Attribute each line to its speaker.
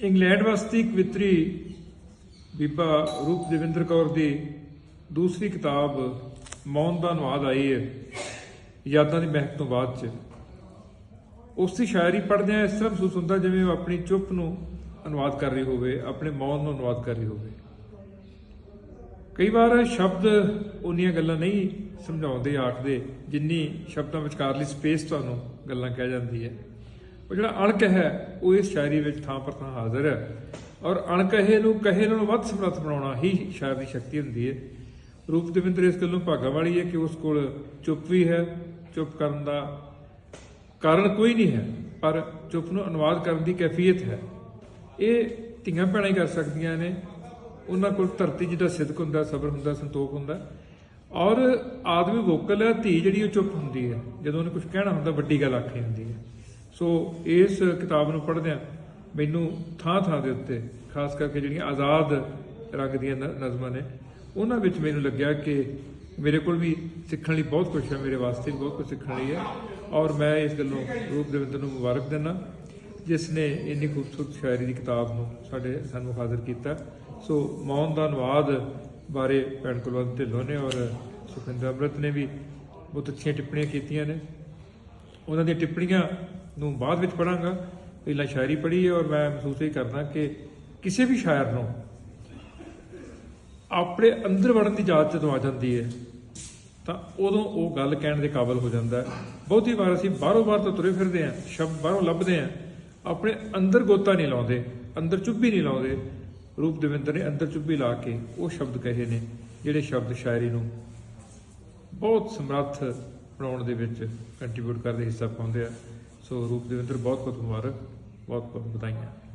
Speaker 1: England ਵਸਤੀ ਕਵਿਤਰੀ ਬੀਬਾ ਰੂਪ ਦੇਵਿੰਦਰ ਕੌਰ ਦੀ ਦੂਸਰੀ ਕਿਤਾਬ ਮੌਨ ਦਾ ਅਨੁਵਾਦ ਆਈ ਹੈ, ਯਾਦਾਂ ਦੀ ਮਹਿਕ ਤੋਂ ਬਾਅਦ ਚ। ਉਸ ਦੀ ਸ਼ਾਇਰੀ ਪੜ੍ਹਦਿਆਂ ਇਸ ਤਰ੍ਹਾਂ ਮਹਿਸੂਸ ਹੁੰਦਾ ਜਿਵੇਂ ਉਹ ਆਪਣੀ ਚੁੱਪ ਨੂੰ ਅਨੁਵਾਦ ਕਰ ਰਹੀ ਹੋਵੇ, ਆਪਣੇ ਮੌਨ ਨੂੰ ਅਨੁਵਾਦ ਕਰ ਰਹੀ ਹੋਵੇ। ਕਈ ਵਾਰ ਸ਼ਬਦ ਉਨੀਆਂ ਗੱਲਾਂ ਨਹੀਂ ਸਮਝਾਉਂਦੇ, ਆਖਦੇ, ਜਿੰਨੀ ਸ਼ਬਦਾਂ ਵਿਚਕਾਰਲੀ ਸਪੇਸ ਤੁਹਾਨੂੰ ਗੱਲਾਂ ਕਹਿ ਜਾਂਦੀ ਹੈ। ਉਹ ਜਿਹੜਾ ਅਣਕ ਹੈ ਉਹ ਇਸ ਸ਼ਾਇਰੀ ਵਿੱਚ ਥਾਂ ਪਰ ਥਾਂ ਹਾਜ਼ਰ ਹੈ। ਔਰ ਅਣਕਹੇ ਨੂੰ ਕਹੇ ਨਾਲੋਂ ਵੱਧ ਸਮਰੱਥ ਬਣਾਉਣਾ ਹੀ ਸ਼ਾਇਰ ਦੀ ਸ਼ਕਤੀ ਹੁੰਦੀ ਹੈ। ਰੂਪ ਦਵਿੰਦਰ ਇਸ ਗੱਲੋਂ ਭਾਗਾ ਵਾਲੀ ਹੈ ਕਿ ਉਸ ਕੋਲ ਚੁੱਪ ਵੀ ਹੈ, ਚੁੱਪ ਕਰਨ ਦਾ ਕਾਰਨ ਕੋਈ ਨਹੀਂ ਹੈ, ਪਰ ਚੁੱਪ ਨੂੰ ਅਨੁਵਾਦ ਕਰਨ ਦੀ ਕੈਫੀਅਤ ਹੈ। ਇਹ ਧੀਆਂ ਭੈਣਾਂ ਹੀ ਕਰ ਸਕਦੀਆਂ ਨੇ। ਉਹਨਾਂ ਕੋਲ ਧਰਤੀ ਜਿਹਦਾ ਸਿਦਕ ਹੁੰਦਾ, ਸਬਰ ਹੁੰਦਾ, ਸੰਤੋਖ ਹੁੰਦਾ। ਔਰ ਆਦਮੀ ਵੋਕਲ ਹੈ, ਧੀ ਜਿਹੜੀ ਉਹ ਚੁੱਪ ਹੁੰਦੀ ਹੈ। ਜਦੋਂ ਉਹਨੇ ਕੁਝ ਕਹਿਣਾ ਹੁੰਦਾ, ਵੱਡੀ ਗੱਲ ਆਖੀ ਹੁੰਦੀ ਹੈ। ਸੋ ਇਸ ਕਿਤਾਬ ਨੂੰ ਪੜ੍ਹਦਿਆਂ ਮੈਨੂੰ ਥਾਂ ਥਾਂ ਦੇ ਉੱਤੇ, ਖਾਸ ਕਰਕੇ ਜਿਹੜੀਆਂ ਆਜ਼ਾਦ ਰੰਗ ਦੀਆਂ ਨ- ਨਜ਼ਮਾਂ ਨੇ, ਉਹਨਾਂ ਵਿੱਚ ਮੈਨੂੰ ਲੱਗਿਆ ਕਿ ਮੇਰੇ ਕੋਲ ਵੀ ਸਿੱਖਣ ਲਈ ਬਹੁਤ ਕੁਝ ਹੈ, ਮੇਰੇ ਵਾਸਤੇ ਵੀ ਬਹੁਤ ਕੁਝ ਸਿੱਖਣ ਲਈ ਹੈ। ਔਰ ਮੈਂ ਇਸ ਗੱਲੋਂ ਰੂਪ ਦੇਵਿੰਦਰ ਨੂੰ ਮੁਬਾਰਕ ਦਿੰਦਾ, ਜਿਸ ਨੇ ਇੰਨੀ ਖੂਬਸੂਰਤ ਸ਼ਾਇਰੀ ਦੀ ਕਿਤਾਬ ਨੂੰ ਸਾਡੇ, ਸਾਨੂੰ ਹਾਜ਼ਰ ਕੀਤਾ। ਸੋ ਮੌਨ ਦਾ ਅਨੁਵਾਦ ਬਾਰੇ ਭੈਣ ਕੁਲਵੰਤ ਢਿੱਲੋਂ ਨੇ ਔਰ ਸੁਖਿੰਦਰ ਅੰਮ੍ਰਿਤ ਨੇ ਵੀ ਬਹੁਤ ਅੱਛੀਆਂ ਟਿੱਪਣੀਆਂ ਕੀਤੀਆਂ ਨੇ। ਉਹਨਾਂ ਦੀਆਂ ਟਿੱਪਣੀਆਂ ਨੂੰ ਬਾਅਦ ਵਿੱਚ ਪੜਾਂਗਾ ਪਹਿਲਾਂ ਸ਼ਾਇਰੀ ਪੜ੍ਹੀ ਹੈ ਔਰ ਮੈਂ ਮਹਿਸੂਸ ਇਹ ਕਰਦਾ ਕਿ ਕਿਸੇ ਵੀ ਸ਼ਾਇਰ ਨੂੰ ਆਪਣੇ ਅੰਦਰ ਵੜਨ ਦੀ ਇਜਾਜ਼ਤ ਜਦੋਂ ਆ ਜਾਂਦੀ ਹੈ, ਤਾਂ ਉਦੋਂ ਉਹ ਗੱਲ ਕਹਿਣ ਦੇ ਕਾਬਿਲ ਹੋ ਜਾਂਦਾ ਹੈ। ਬਹੁਤੀ ਵਾਰ ਅਸੀਂ ਬਾਹਰੋਂ ਬਾਹਰ ਤੋਂ ਤੁਰੇ ਫਿਰਦੇ ਆਂ ਸ਼ਬਦ ਬਾਹਰੋਂ ਲੱਭਦੇ ਆਂ ਆਪਣੇ ਅੰਦਰ ਗੋਤਾ ਨਹੀਂ ਲਾਉਂਦੇ, ਅੰਦਰ ਚੁੱਭੀ ਨਹੀਂ ਲਾਉਂਦੇ। ਰੂਪ ਦਵਿੰਦਰ ਨੇ ਅੰਦਰ ਚੁੱਭੀ ਲਾ ਕੇ ਉਹ ਸ਼ਬਦ ਕਹੇ ਨੇ, ਜਿਹੜੇ ਸ਼ਬਦ ਸ਼ਾਇਰੀ ਨੂੰ ਬਹੁਤ ਸਮਰੱਥ ਬਣਾਉਣ ਦੇ ਵਿੱਚ ਕੰਟਰੀਬਿਊਟ ਕਰਦੇ, ਹਿੱਸਾ ਪਾਉਂਦੇ ਆ। ਸੋ ਰੂਪ ਦੇਵਿੰਦਰ ਬਹੁਤ ਬਹੁਤ ਮੁਬਾਰਕ ਬਹੁਤ ਬਹੁਤ ਵਧਾਈਆਂ।